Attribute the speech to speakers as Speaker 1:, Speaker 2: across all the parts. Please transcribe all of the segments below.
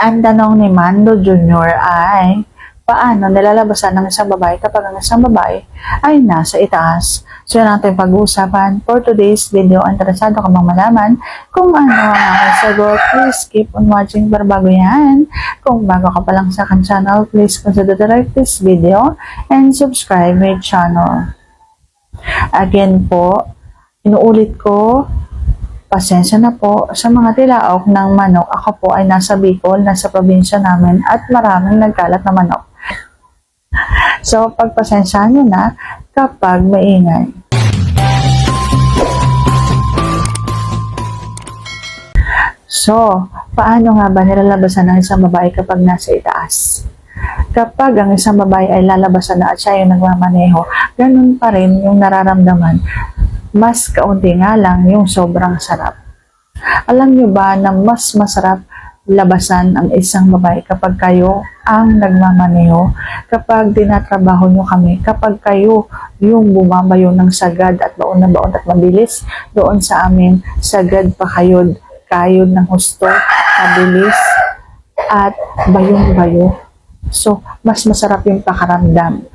Speaker 1: Ang tanong ni Mando Jr. ay, paano nilalabasan ng isang babae kapag ang isang babae ay nasa itaas? So yun ang ating pag-uusapan for today's video. Interesado ka bang malaman kung ano ang aking sagot? Please keep on watching para bago yan. Kung bago ka pa lang sa akin channel, please consider to like this video and subscribe my channel. Again po, inuulit ko, pasensya na po sa mga tilaok ng manok. Ako po ay nasa Bicol, nasa probinsya namin at maraming nagkalat na manok. So, pagpasensyahan nyo na kapag maingay. So, paano nga ba nilalabasan ng isang babae kapag nasa itaas? Kapag ang isang babae ay lalabasan na at siya yung nagmamaneho, ganun pa rin yung nararamdaman. Mas kaunti nga lang yung sobrang sarap. Alam nyo ba na mas masarap labasan ang isang babae kapag kayo ang nagmamaneho, kapag tinatrabaho nyo kami, kapag kayo yung bumabayo ng sagad at baon na baon at mabilis, doon sa amin, sagad pa kayod, kayod ng husto, mabilis, at bayong-bayo. So, mas masarap yung pakaramdam,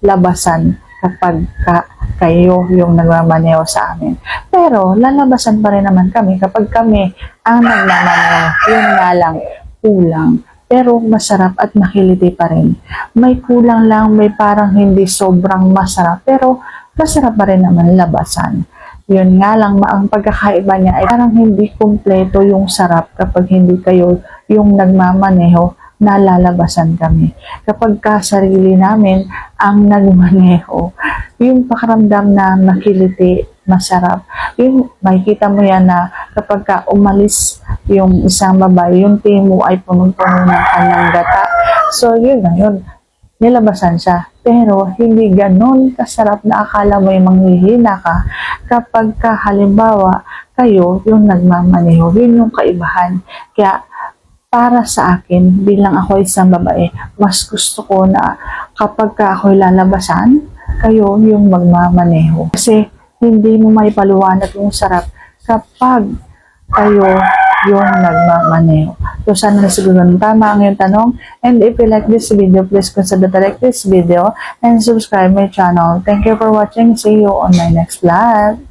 Speaker 1: labasan kapag ka, kayo yung nagmamaneho sa amin. Pero, lalabasan pa rin naman kami kapag kami ang nagmamaneho. Yun nga lang, kulang. Pero masarap at makiliti pa rin. May kulang lang, may parang hindi sobrang masarap. Pero masarap pa rin naman labasan. Yun nga lang, ang pagkakaiba niya ay parang hindi kumpleto yung sarap kapag hindi kayo yung nagmamaneho nalalabasan kami. Kapag ka sarili namin ang nagmaneho, yung pakaramdam na makiliti, masarap. Yung makikita mo yan na kapag ka umalis yung isang babae, yung timo ay punong-puno ng kanyang gata. So, yun na yun. Nilabasan siya. Pero, hindi ganun kasarap na akala mo yung manghihina ka kapag ka halimbawa kayo yung nagmamaneho. Yun yung kaibahan. Kaya, para sa akin, bilang ako isang babae, mas gusto ko na kapag ka ako'y lalabasan, kayo yung magmamaneho. Kasi hindi mo may paluwanag yung sarap kapag kayo yung nagmamaneho. So, sana nasiguro tama ang iyong tanong. And if you like this video, please consider to like this video and subscribe my channel. Thank you for watching. See you on my next vlog.